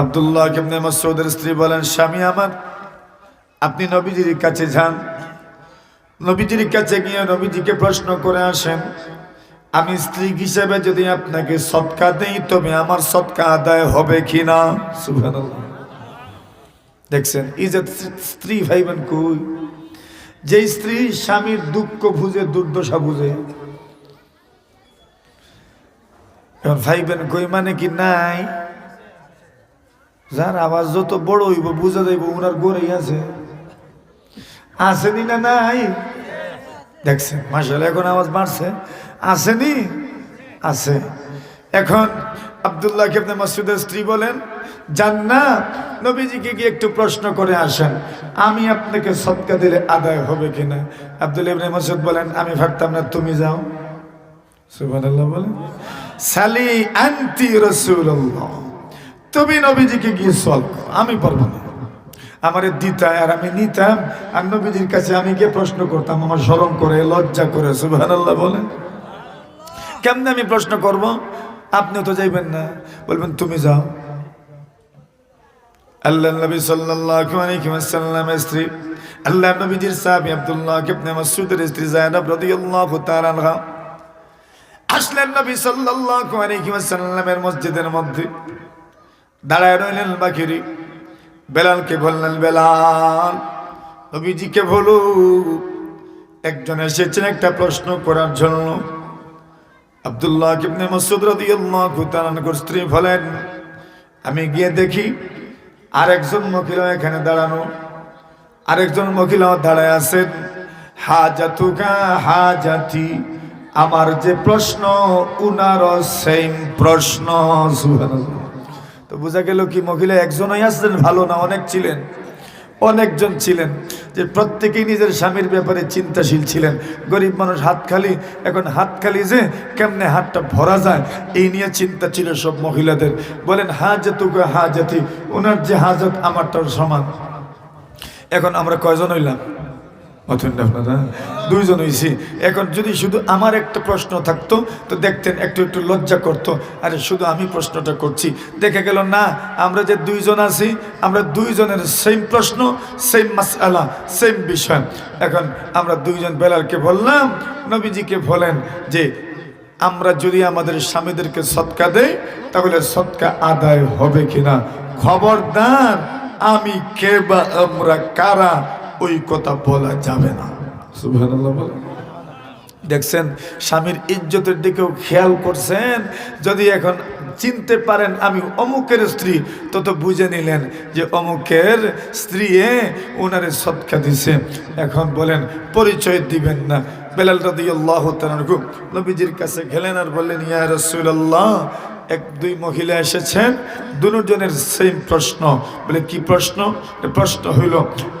আবদুল্লাহ কেমনে মাসুদের স্ত্রী বলেন, স্বামী আমার, আপনি নবীজির কাছে যান। নবীজির কাছে গিয়ে নবীজিকে প্রশ্ন করে আসেন, আমি স্ত্রী হিসেবে যদি আপনাকে সৎকা দেই, তবে আমার সৎকা আদায় হবে কিনা সুবহানাল্লাহ। দেখছেন, এই যে স্ত্রী ভাইবেন কই? যে স্ত্রী স্বামীর দুঃখ বুঝে, দুর্দশা বুঝে। ভাইবেন কই মানে কি নাই? যার আওয়াজ যত বড় হইব, বুঝা যাইব ওনার গড়েই আছে। আসেনি না নাই? দেখছেন মাসাল এখন আওয়াজ বাড়ছে। আসেনি? আছে। এখন আবদুল্লাহ কেবনে মাসুদের স্ত্রী বলেন যান না নবীজিকে গিয়ে একটু প্রশ্ন করে আসেন, আমি আপনাকে সৎকা দিলে আদায় হবে কিনা? আব্দুল ইবনে মাসুদ বলেন, আমি ভাবতাম না, তুমি যাও। সুবহানাল্লাহ বলেন, সালি আনতি রাসূলুল্লাহ। তুমি নবীজিকে গিয়ে সলভ আমি পারব না। আমার দিতা আর আমি নিতাম, আর নবীজির কাছে আমি গিয়ে প্রশ্ন করতাম, আমার স্মরণ করে, লজ্জা করে, সুবহানাল্লাহ বলে কেমনে আমি প্রশ্ন করব? আপনিও তো যাইবেন না। বলবেন, তুমি যাও। আল্লাহ স্ত্রী আল্লাহ স্ত্রী নবী মসজিদের মধ্যে। দাঁড়ায় রইলেন বাকিরি বেলালকে বললেন, বেলাল, নবীজিকে বলো, একজন এসেছেন একটা প্রশ্ন করার জন্য। আব্দুল্লাহ ইবনে মাসউদ রাদিয়াল্লাহু স্ত্রী বলেন, আমি গিয়ে দেখি আরেকজন মহিলা এখানে দাঁড়ানো। আরেকজন মহিলাও দাঁড়ায় আছেন। হাজাতুকা হাজাতি, আমার যে প্রশ্ন, উনারও সেম প্রশ্ন। সুবহানাল্লাহ। তো বোঝা গেল কি মহিলা একজনই আসলেন ভালো না অনেক ছিলেন। অনেকজন ছিলেন, যে প্রত্যেকেই নিজের স্বামীর ব্যাপারে চিন্তাশীল ছিলেন। গরিব মানুষ হাত খালি, এখন হাত খালি যে কেমনে হাতটা ভরা যায়, এই নিয়ে চিন্তা ছিল সব মহিলাদের। বলেন, হাজাতুকে হাজাতি ওনার যে হাজত আমারটার সমান। এখন আমরা কয়জন হইলাম? অথেন আপনারা দুইজন হয়েছি এখন যদি শুধু আমার একটা প্রশ্ন থাকতো, তো দেখতেন একটু একটু লজ্জা করতো। আরে, শুধু আমি প্রশ্নটা করছি। দেখে গেল, না, আমরা যে দুইজন আছি, আমরা দুইজনের সেম প্রশ্ন সেম মাসালা সেম বিষয়। এখন আমরা দুইজন বেলালকে বললাম, নবীজিকে বলেন যে, আমরা যদি আমাদের স্বামীদেরকে সৎকা দেই, তাহলে সৎকা আদায় হবে কিনা? খবরদার, আমি কে বা আমরা কারা? ওই কথা বলা যাবে না। সুবহানাল্লাহ দেখছেন স্বামীর ইজ্জতের দিকেও খেয়াল করছেন। যদি এখন চিনতে পারেন আমি অমুকের স্ত্রী তত বুঝে নিলেন যে অমুকের স্ত্রী ওনারে সৎকা দিছে। এখন বলেন পরিচয় দিবেন না। বেলাল রাদি আল্লাহ নবীজির কাছে গেলেন আর বললেন, ইয়া রসুল্লাহ এক, দুই মহিলা এসেছেন, দুজনের সেম প্রশ্ন। বলে, কি প্রশ্ন? প্রশ্ন হইল,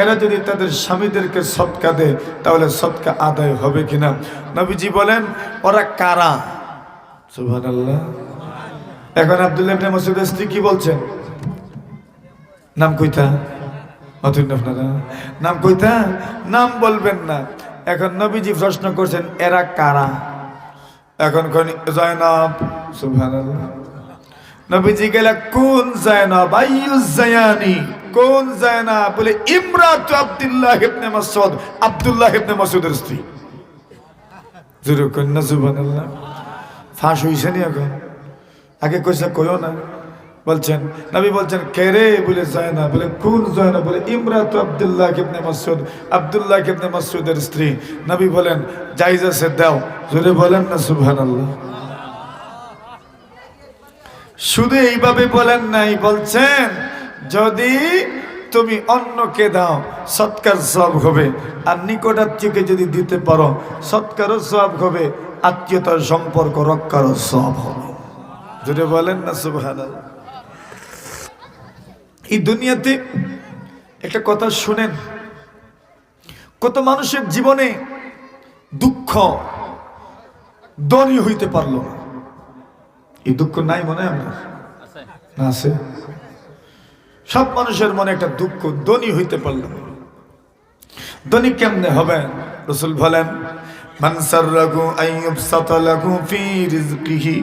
এরা যদি তাদের স্বামীদেরকে সৎকা দেয়, তাহলে সৎকা আদায় হবে কিনা? নবীজি বলেন, ওরা কারা? সুবহানাল্লাহ। এখন আব্দুল্লাহ ইবনে মাসউদের স্ত্রী কি বলছেন? নাম কইতা? নাম কইতা? নাম বলবেন না। এখন নবীজি প্রশ্ন করছেন, এরা কারা? এখন জয়নব। নবীজি গেলে, কোন জয়নব? আইয়ুজ জায়ানি? কোন জয়নব? বলে, ইমরাত আব্দুল্লাহ ইবনে মাসউদ। আব্দুল্লাহ ইবনে মাসউদের স্ত্রী। জুরু কন্যা সুবহানাল্লাহ। ফাঁস হইছে নি এখন? আগে কইছে, কইও না। বলছেন, নবী বলছেন, কে রে? বলে জয়না, বলে কোন জয়না। বলে, ইমরাত আব্দুল্লাহ ইবনে মাসউদ, আব্দুল্লাহ ইবনে মাসউদের স্ত্রী। নবী বলেন, জায়েজ আছে দাও। জোরে বলেন না, সুবহানাল্লাহ। শুধু এইভাবে বলেন নাই, বলছেন, যদি তুমি অন্যকে দাও, সৎকার সব হবে। আর নিকটাত্মীয়কে যদি দিতে পারো, সৎকারও সব হবে। আত্মীয়তার সম্পর্ক রক্ষারও সব হবে। যদি বলেন না, সুবহানাল্লাহ। এই দুনিয়াতে একটা কথা শুনেন। কত মানুষের জীবনে দুঃখ দনি হইতে পারল এই দুঃখ নাই মনে হয় আছে? সব মানুষের মনে একটা দুঃখ দনি হইতে পারল দনি কেমনে হবে? রসুল বলেন, মান সাররাহু আইয়ুবসাতা লাহু ফি রিজকিহি।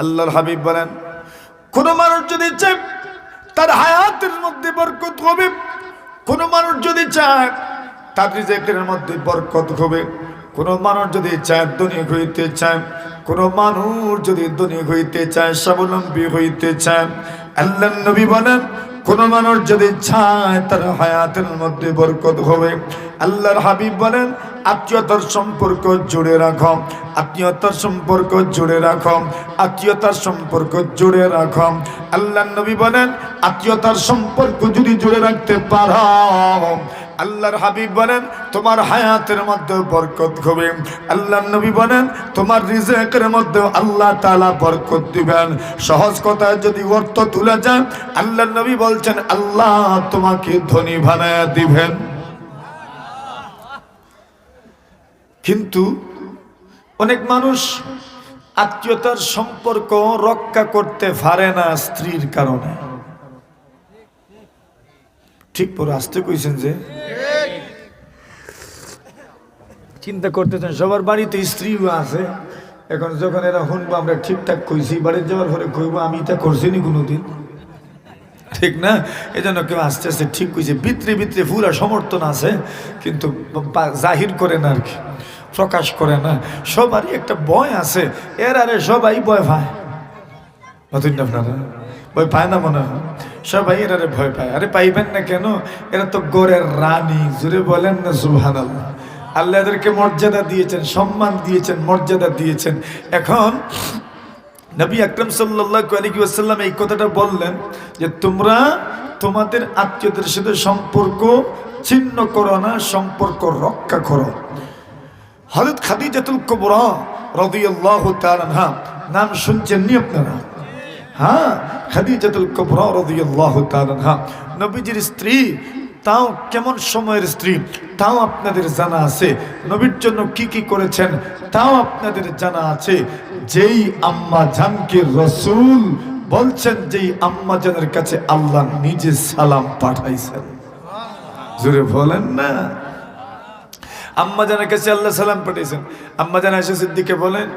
আল্লাহর হাবিব বলেন, কোন মানুষ যদি চায় তার হায়াতের মধ্যে বরকত হবে, কোন মানুষ যদি চায় তার রিজেক্টের মধ্যে বরকত হবে, কোন মানুষ যদি চায় ধনী হইতে চায়, কোন মানুষ যদি ধনী হইতে চায়, স্বাবলম্বী হইতে চায় আল্লাহ নবী বলেন কোন মানুষ যদি চায় তার হায়াতের মধ্যে বরকত হবে। আল্লাহর হাবিব বলেন, আত্মীয়তার সম্পর্ক জুড়ে রাখ। আত্মীয়তার সম্পর্ক জুড়ে রাখ। আত্মীয়তার সম্পর্ক জুড়ে রাখ। আল্লাহ নবী বলেন, আত্মীয়তার সম্পর্ক যদি জুড়ে রাখতে পারো আল্লাহর হাবিব বলেন, তোমার হায়াতের মধ্যে বরকত হবে আল্লাহ নবী বলেন, তোমার রিজেকের মধ্যে আল্লাহ তালা বরকত দিবেন। সহজ কথায় যদি অর্থ তুলে যান আল্লাহ নবী বলছেন, আল্লাহ তোমাকে ধনী বানায় দিবেন। কিন্তু অনেক মানুষ আত্মীয়তার সম্পর্ক রক্ষা করতে পারে না স্ত্রীর কারণে। ঠিক পরে আসতে কইছেন যে, চিন্তা করতেছেন, সবার বাড়িতে স্ত্রীও আছে। এখন যখন এরা শুনব, আমরা ঠিকঠাক কইছি, বাড়ির যাওয়ার পরে কইবো, আমি এটা করছিনি কোনোদিন। ঠিক না? এই জন্য কেউ আস্তে আস্তে ঠিক কইছে। বিত্রে ভিতরে পুরা সমর্থন আছে, কিন্তু জাহির করে না আর কি, প্রকাশ করে না। সবারই একটা ভয় আছে। এর আরে সবাই ভয় পায়। নতুন আপনারা? ভয় পায় না মনে হয়? সবাই এরারে ভয় পায়। আরে পাইবেন না কেন? এরা তো গোরের রানী জুড়ে বলেন না সুহান আল্লাহ আল্লাহ এদেরকে মর্যাদা দিয়েছেন, সম্মান দিয়েছেন, মর্যাদা দিয়েছেন। এখন নবী আকরম সাল্লাল্লাহু আলাইহি ওয়াসাল্লাম এই কথাটা বললেন যে, তোমরা তোমাদের আত্মীয়দের সাথে সম্পর্ক ছিন্ন করো না, সম্পর্ক রক্ষা করো। হযরত খাদিজাতুল কুবরা রাদিয়াল্লাহু আনহা, নাম শুনছেন নি আপনারা? হ্যাঁ খাদিজাতুল কুবরা রাদিয়াল্লাহু নবীজির স্ত্রী, তাও কেমন সময়ের স্ত্রী, তাও আপনাদের জানা আছে। নবীর জন্য কি কি করেছেন, তাও আপনাদের জানা আছে। যেই আম্মা জানকে রসুল বলছেন, যেই আম্মা জানের কাছে আল্লাহ নিজে সালাম পাঠাইছেন। জোরে বলেন না। আম্মা জানের কাছে আল্লাহ সালাম পাঠিয়েছেন আম্মা জান আয়সা সিদ্দিকে বলেন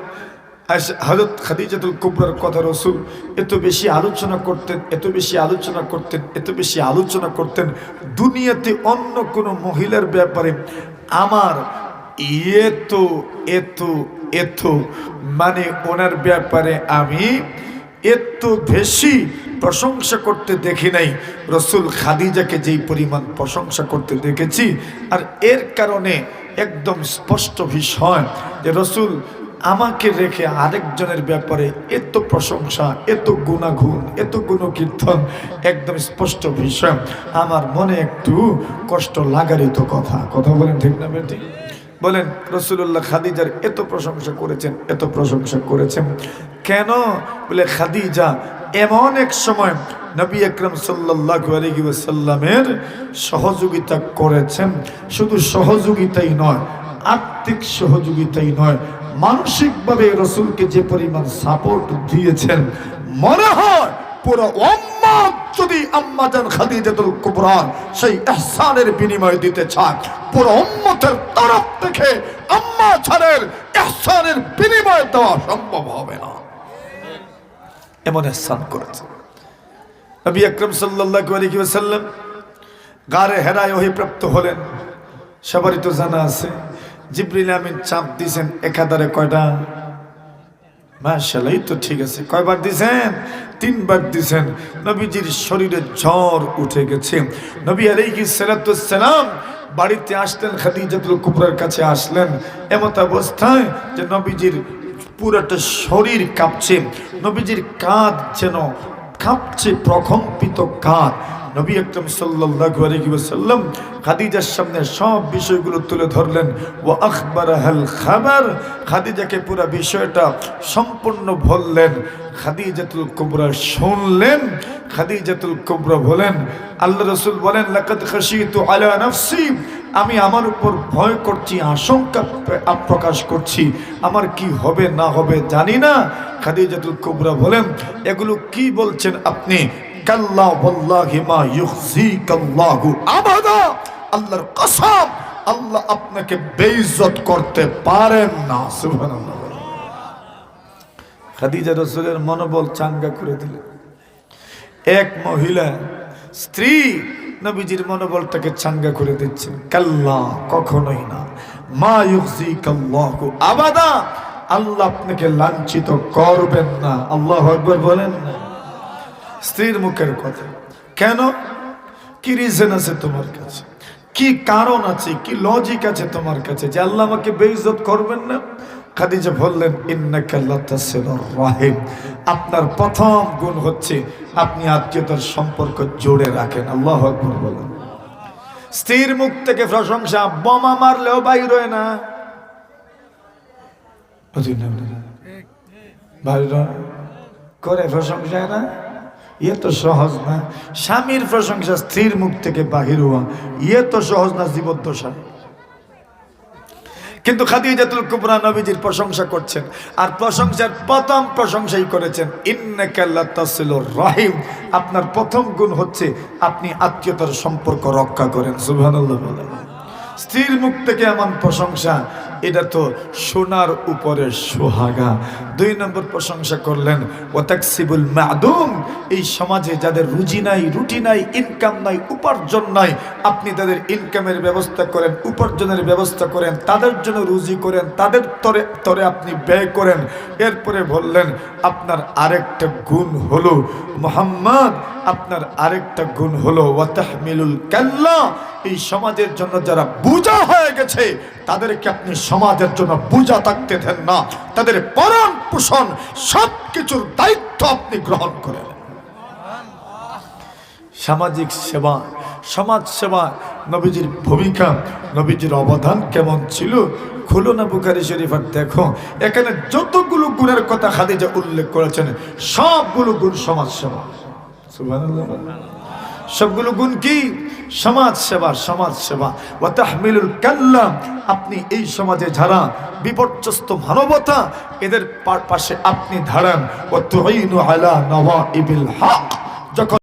হজরত খাদিজাতুল কুবরার কথা রসুল, এত বেশি আলোচনা করতেন, এত বেশি আলোচনা করতেন, এত বেশি আলোচনা করতেন, দুনিয়াতে অন্য কোনো মহিলার ব্যাপারে আমার এত এত এত মানে ওনার ব্যাপারে আমি এত বেশি প্রশংসা করতে দেখি নাই। রসুল খাদিজাকে যেই পরিমাণ প্রশংসা করতে দেখেছি, আর এর কারণে একদম স্পষ্ট বিষয় যে রসুল আমাকে রেখে আরেকজনের ব্যাপারে এত প্রশংসা, এত গুণাগুণ, এত গুণকীর্তন, একদম স্পষ্ট বিষয়। আমার মনে একটু কষ্ট লাগারই তো কথা। কথা বলেন ঠিক না বেটি? বলেন রসুল্লাহ খাদিজার এত প্রশংসা করেছেন, এত প্রশংসা করেছেন। কেন? বলে, খাদিজা, এমন এক সময় নবী আকরম সাল্লামের সহযোগিতা করেছেন। শুধু সহযোগিতাই নয়, আর্থিক সহযোগিতাই নয় মানসিকভাবে রসুলকে যে পরিমাণ সাপোর্ট দিয়েছেন, মনে হয় পুরো উম্মত যদি আম্মাজান খাদিজাতুল কুবরা সেই ইহসানের বিনিময় দিতে চায়, পুরো উম্মতের তরফ থেকে আম্মা ছাড়ের ইহসানের বিনিময় দেওয়া সম্ভব হবে না। এমন ইহসান করেছে। নবী আকরম সাল্লাল্লাহু আলাইহি ওয়াসাল্লাম গারে হেরায় প্রাপ্ত হলেন সবারই তো জানা আছে। জিব্রিল আমিন চাপ দিয়েছেন একাধারে কয়টা? এই তো ঠিক আছে। কয়বার দিছেন? তিনবার দিছেন। নবীজির শরীরে জ্বর উঠে গেছে। নবী আলাইহিস সালাম বাড়িতে আসলেন খাদিজাতুল কুবরার কাছে আসলেন। এমত অবস্থায় যে নবীজির পুরোটা শরীর কাঁপছে। নবীজির কাঁধ যেন কাঁপছে, প্রকম্পিত কাঁধ। নবী আকরম সাল্লাল্লাহু আলাইহি ওয়াসাল্লাম খাদিজার সামনে সব বিষয়গুলো তুলে ধরলেন। ও আখবারাহাল খাবার, খাদিজাকে পুরো বিষয়টা সম্পূর্ণ বললেন। খাদিজাতুল কুবরা শুনলেন, খাদিজাতুল কুবরা বলেন, আল্লাহ রসুল বলেন, লাকাদ খাশিতু আলা নাফসি, আমি আমার উপর ভয় করছি, আশঙ্কা প্র- প্রকাশ করছি। আমার কি হবে না হবে জানি না। খাদিজাতুল কুবরা বলেন, এগুলো কি বলছেন আপনি? কাল্লা ওয়াল্লাহি মা ইউখজিকাল্লাহু আবাদা। আল্লাহর কসম, আল্লাহ আপনাকে বেইজ্জত করতে পারেন না। সুবহানাল্লাহ। খাদিজা রসুলের মনোবল চাঙ্গা করে দিলেন এক মহিলা, স্ত্রী নবীজির মনোবলটাকে চাঙ্গা করে দিচ্ছেন কাল্লা, কখনোই না। মা ইউজি কাল্লাহু আবাদা। আল্লাহ আপনাকে লাঞ্ছিত করবেন না। আল্লাহ একবার বলেন না। স্ত্রীর মুখের কথা। কেন? কি রিজন আছে তোমার কাছে? কি কারণ আছে? কি লজিক আছে তোমার কাছে? যে আল্লাহ আমাকে বেইজ্জত করবেন না? খাদিজা বললেন আপনার প্রথম গুণ হচ্ছে আপনি আত্মীয়তার সম্পর্ক জোরে রাখেন। আল্লাহ আকবার বলেন। স্ত্রীর মুখ থেকে প্রশংসা, বোমা মারলেও বাইর হয় না। করে প্রশংসা না? ইয়ে তো সহজ না। স্বামীর প্রশংসা স্ত্রীর মুখ থেকে বাহির হওয়া ইয়ে তো সহজ না জীবদ্দশা কিন্তু খাদিজাতুল কুবরা নবীজির প্রশংসা করছেন, আর প্রশংসার প্রথম প্রশংসাই করেছেন ইন্নাকাল্লা তাসিলুর রহিম। আপনার প্রথম গুণ হচ্ছে আপনি আত্মীয়তার সম্পর্ক রক্ষা করেন, সুবহানাল্লাহ বলেন। স্ত্রীর মুখ থেকে এমন প্রশংসা এটা তো সোনার উপরে সোহাগা। দুই নম্বর প্রশংসা করলেন, ওয়াতাকসিবুল মাদুম এই সমাজে যাদের রুজি নাই, রুটি নাই ইনকাম নাই, উপার্জন নাই, আপনি তাদের ইনকামের ব্যবস্থা করেন, উপার্জনের ব্যবস্থা করেন, তাদের জন্য রুজি করেন, তাদের তরে তরে আপনি ব্যয় করেন। এরপরে বললেন, আপনার আরেকটা গুণ হলো মোহাম্মদ, আপনার আরেকটা গুণ হলো ওয়াতাহমিলুল কাল্লা এই সমাজের জন্য যারা বুঝা হয়ে গেছে, তাদেরকে আপনি সমাজের জন্য বুঝা থাকতে দেন না। তাদের পরণ পোষণ সব কিছুর দায়িত্ব আপনি গ্রহণ করেন। সামাজিক সেবা, সমাজ সেবা, নবীজির ভূমিকা, নবীজির অবদান কেমন ছিল? খুলো না বুখারি শরীফ আর দেখো। এখানে যতগুলো গুণের কথা খাদিজা উল্লেখ করেছেন, সবগুলো গুণ সমাজ সেবা। সবগুলো গুণ কি? সমাজ সেবা সমাজ সেবা। ও তাহমিলুল কাল্লাম, আপনি এই সমাজে যারা বিপর্যস্ত মানবতা, এদের পাশে আপনি দাঁড়ান। ও তুইনু আলা নওয়া ইবিল হক। যখন